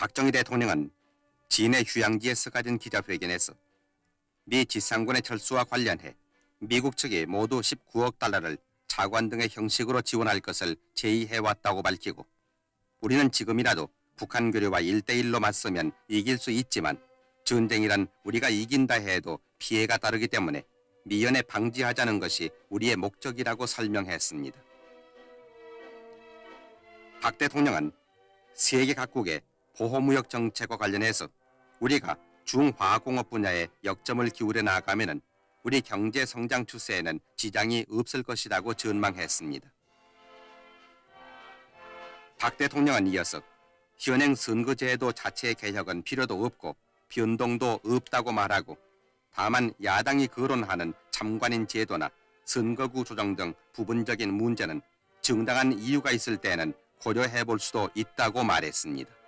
박정희 대통령은 진해 휴양지에서 가진 기자회견에서 미 지상군의 철수와 관련해 미국 측이 모두 19억 달러를 차관 등의 형식으로 지원할 것을 제의해왔다고 밝히고 우리는 지금이라도 북한 교류와 1대1로 맞서면 이길 수 있지만 전쟁이란 우리가 이긴다 해도 피해가 따르기 때문에 미연에 방지하자는 것이 우리의 목적이라고 설명했습니다. 박 대통령은 세계 각국의 보호무역 정책과 관련해서 우리가 중화공업 분야에 역점을 기울여 나가면은 우리 경제 성장 추세에는 지장이 없을 것이라고 전망했습니다. 박 대통령은 이어서 현행 선거제도 자체 개혁은 필요도 없고 변동도 없다고 말하고 다만 야당이 거론하는 참관인 제도나 선거구 조정 등 부분적인 문제는 정당한 이유가 있을 때는 고려해 볼 수도 있다고 말했습니다.